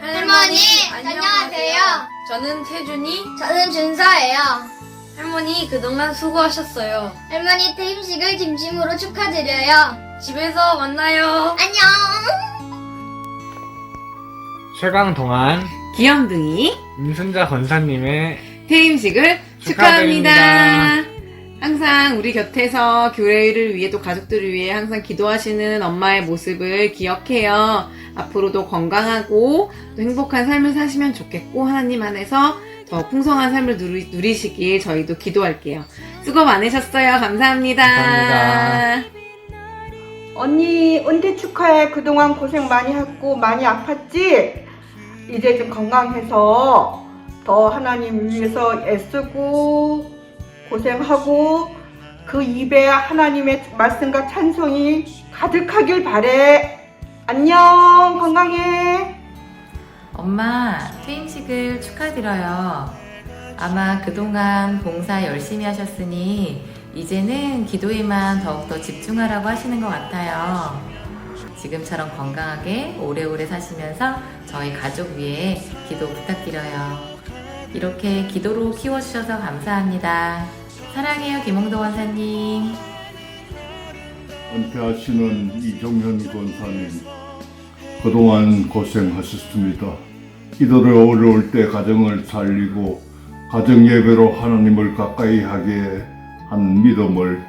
할머니, 안녕하세요. 저는 태준이. 저는 준서예요. 할머니 그동안 수고하셨어요. 할머니 퇴임식을 진심으로 축하드려요. 집에서 만나요. 안녕. 최강 동안 귀염둥이 임순자 권사님의 퇴임식을 축하드립니다. 축하합니다. 항상 우리 곁에서 교회를 위해 또 가족들을 위해 항상 기도하시는 엄마의 모습을 기억해요. 앞으로도 건강하고 또 행복한 삶을 사시면 좋겠고 하나님 안에서 더 풍성한 삶을 누리, 누리 시길 저희도 기도할게요. 수고 많으셨어요. 감사합니다. 감사합니다. 언니 은퇴 축하해. 그동안 고생 많이 했고 많이 아팠지? 이제 좀 건강해서 더 하나님 위해서 애쓰고 고생하고 그 입에 하나님의 말씀과 찬송이 가득하길 바래. 안녕. 건강해. 엄마, 퇴임식을 축하드려요. 아마 그동안 봉사 열심히 하셨으니 이제는 기도에만 더욱더 집중하라고 하시는 것 같아요. 지금처럼 건강하게 오래오래 사시면서 저희 가족 위해 기도 부탁드려요. 이렇게 기도로 키워주셔서 감사합니다. 사랑해요, 김홍도 원사님. 은퇴하시는 이종현 권사님 그동안 고생하셨습니다. 기도를 어려울 때 가정을 살리고 가정 예배로 하나님을 가까이 하게 한 믿음을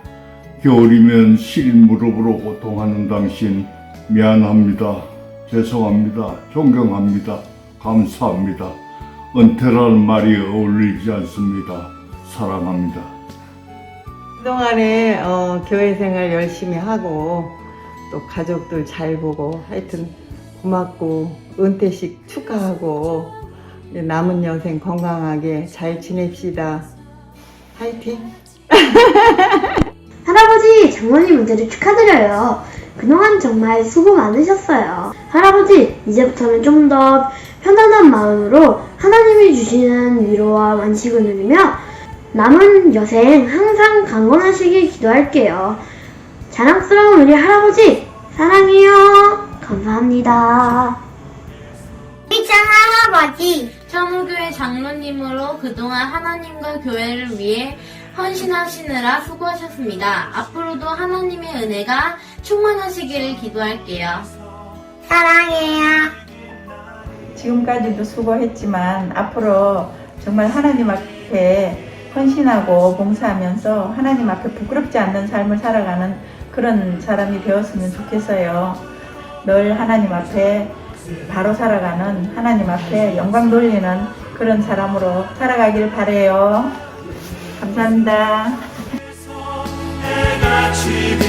겨울이면 시린 무릎으로 고통하는 당신 미안합니다. 죄송합니다. 존경합니다. 감사합니다. 은퇴라는 말이 어울리지 않습니다. 사랑합니다. 그동안에 어, 교회 생활 열심히 하고 또 가족들 잘 보고 하여튼 고맙고 은퇴식 축하하고 남은 여생 건강하게 잘 지냅시다. 화이팅! 할아버지, 장모님 은퇴를 축하드려요. 그동안 정말 수고 많으셨어요. 할아버지, 이제부터는 좀 더 편안한 마음으로 하나님이 주시는 위로와 완식을 누리며 남은 여생 항상 강건하시길 기도할게요. 자랑스러운 우리 할아버지, 사랑해요. 감사합니다. 이찬 할아버지. 천호교회 장로님으로 그동안 하나님과 교회를 위해 헌신하시느라 수고하셨습니다. 앞으로도 하나님의 은혜가 충만하시기를 기도할게요. 사랑해요. 지금까지도 수고했지만 앞으로 정말 하나님 앞에 헌신하고 봉사하면서 하나님 앞에 부끄럽지 않는 삶을 살아가는 그런 사람이 되었으면 좋겠어요. 늘 하나님 앞에 바로 살아가는 하나님 앞에 영광 돌리는 그런 사람으로 살아가길 바래요. 감사합니다.